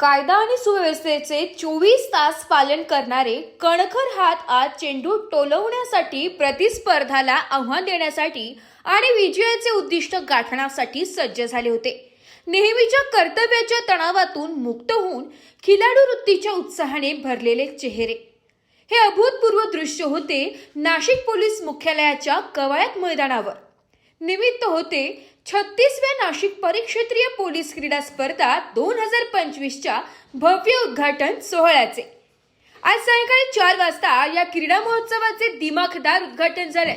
कायदा आणि सुव्यवस्थेचे चोवीस तास पालन करणारे कणखर हात आज चेंडू टोलवण्यासाठी प्रतिस्पर्धाला आव्हान देण्यासाठी आणि विजयाचे उद्दिष्ट गाठण्यासाठी सज्ज झाले होते. नेहमीच्या कर्तव्याच्या तणावातून मुक्त होऊन खिलाडू वृत्तीच्या उत्साहाने भरलेले चेहरे. हे अभूतपूर्व दृश्य होते नाशिक पोलीस मुख्यालयाच्या कवायत मैदानावर. निमित्त होते छत्तीसव्या नाशिक परिक्षेत्रीय पोलीस क्रीडा स्पर्धा दोन हजार पंचवीसच्या भव्य उद्घाटन सोहळ्याचे. आज सायंकाळी चार वाजता या क्रीडा महोत्सवाचे दिमाखदार उद्घाटन झाले.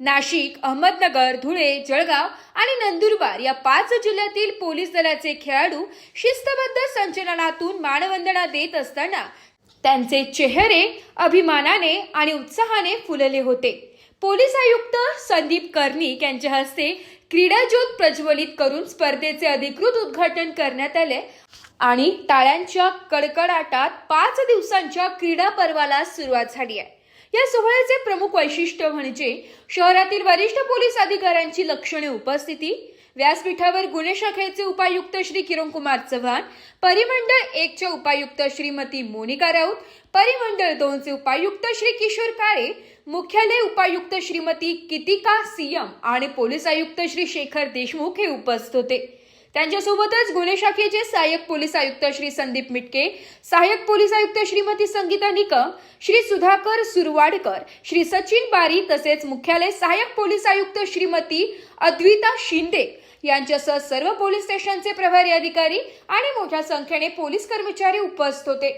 नाशिक अहमदनगर धुळे जळगाव आणि नंदुरबार या पाच जिल्ह्यातील पोलीस दलाचे खेळाडू शिस्तबद्ध संचलनातून मानवंदना देत असताना त्यांचे चेहरे अभिमानाने आणि उत्साहाने फुलले होते. पोलीस आयुक्त संदीप कर्णिक यांच्या हस्ते क्रीडा ज्योत प्रज्वलित करून स्पर्धेचे अधिकृत उद्घाटन करण्यात आले. आणि टाळ्यांच्या कडकडाटात पाच दिवसांच्या क्रीडा पर्वाला सुरुवात झाली आहे. या सोहळ्याचे प्रमुख वैशिष्ट्य म्हणजे शहरातील वरिष्ठ पोलीस अधिकाऱ्यांची लक्षणीय उपस्थिती व्यासपीठावर गुन्हे शाखेचे उपायुक्त श्री किरणकुमार चव्हाण परिमंडळ एकच्या उपायुक्त श्रीमती मोनिका राऊत परिमंडळ दोनचे उपायुक्त श्री किशोर काळे मुख्यालय उपायुक्त श्रीमती कितिका सीएम आणि पोलीस आयुक्त श्री शेखर देशमुख हे उपस्थित होते. त्यांच्यासोबतच गुन्हे शाखेचे सहाय्यक पोलीस आयुक्त श्री संदीप मिटके सहाय्यक पोलीस आयुक्त श्रीमती संगीता निकम श्री सुधाकर सुरवाडकर श्री सचिन बारी तसेच मुख्यालय सहाय्यक पोलीस आयुक्त श्रीमती अद्विता शिंदे यांच्यासह सर्व पोलीस स्टेशनचे प्रभारी अधिकारी आणि मोठ्या संख्येने पोलीस कर्मचारी उपस्थित होते.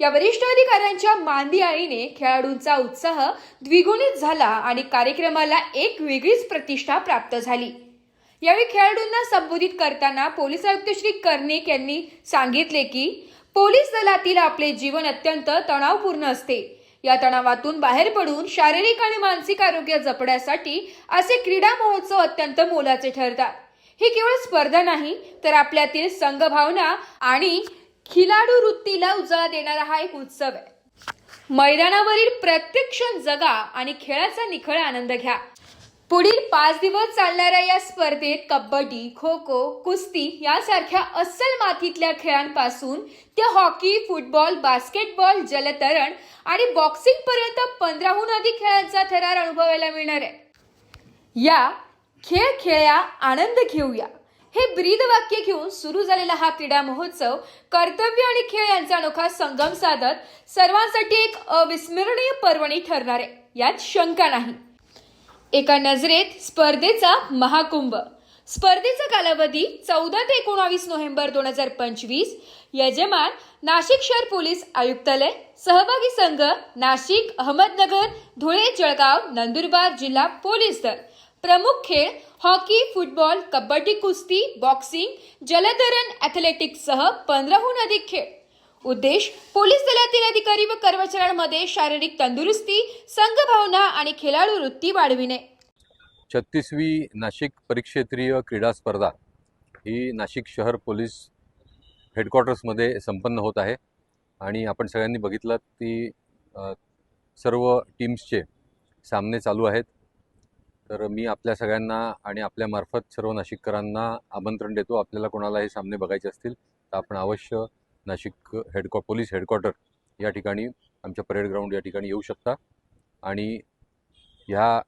या वरिष्ठ अधिकाऱ्यांच्या मांदी आळीने खेळाडूंचा उत्साह द्विगुणित झाला आणि कार्यक्रमाला एक वेगळीच प्रतिष्ठा प्राप्त झाली. यावेळी खेळाडूंना संबोधित करताना पोलीस आयुक्त श्री कर्णिक यांनी सांगितले की पोलीस दलातील आपले जीवन अत्यंत तणावपूर्ण असते. या तणावातून बाहेर पडून शारीरिक आणि मानसिक आरोग्य जपण्यासाठी असे क्रीडा महोत्सव अत्यंत मोलाचे ठरतात. ही केवळ स्पर्धा नाही तर आपल्यातील संघभावना आणि खिलाडू वृत्तीला उजाळा देणारा हा एक उत्सव आहे. मैदानावरील प्रत्येक क्षण जगा आणि खेळाचा निखळ आनंद घ्या. पुढील पाच दिवस चालणाऱ्या या स्पर्धेत कबड्डी खो खो कुस्ती यासारख्या अस्सल मातीतल्या खेळांपासून ते हॉकी फुटबॉल बास्केटबॉल जलतरण आणि बॉक्सिंग पर्यंत पंधराहून अधिक खेळांचा थरार अनुभवायला मिळणार आहे. या खेळ खेळ्या आनंद घेऊया. हे ब्रीद वाक्य घेऊन सुरू झालेला हा क्रीडा महोत्सव कर्तव्य आणि खेळ यांचा अनोखा संगम साधत सर्वांसाठी एक अविस्मरणीय पर्वणी ठरणार आहे. यात शंका नाही. एका नजरेत स्पर्धेचा महाकुंभ. स्पर्धेचा कालावधी चौदा ते एकोणावीस नोव्हेंबर दोन हजार पंचवीस यजमान नाशिक शहर पोलीस आयुक्तालय सहभागी संघ नाशिक अहमदनगर धुळे जळगाव नंदुरबार जिल्हा पोलीस दल. प्रमुख खेळ हॉकी फुटबॉल कबड्डी कुस्ती बॉक्सिंग जलतरण ॲथलेटिक्ससह पंधराहून अधिक खेळ. उद्देश पोलीस दलातील अधिकारी व कर्मचाऱ्यांमध्ये शारीरिक तंदुरुस्ती संघभावना आणि खेळाडू वृत्ती वाढविणे. छत्तीसवी नाशिक परिक्षेत्रीय क्रीडा स्पर्धा ही नाशिक शहर पोलीस हेडक्वार्टर्समध्ये संपन्न होत आहे आणि आपण सगळ्यांनी बघितलं की सर्व टीम्सचे सामने चालू आहेत. तर मी आपल्या सगळ्यांना आणि आपल्यामार्फत सर्व नाशिककरांना आमंत्रण देतो. आपल्याला कोणाला हे सामने बघायचे असतील तर आपण अवश्य नाशिक हेडक्वा पोलीस हेडक्वार्टर या ठिकाणी आमच्या परेड ग्राउंड या ठिकाणी येऊ शकता. आणि ह्या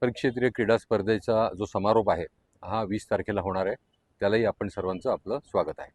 परिक्षेत्रीय क्रीडा स्पर्धेचा जो समारोप आहे हा वीस तारखेला होणार आहे. त्यालाही आपण सर्वांचं आपलं स्वागत आहे.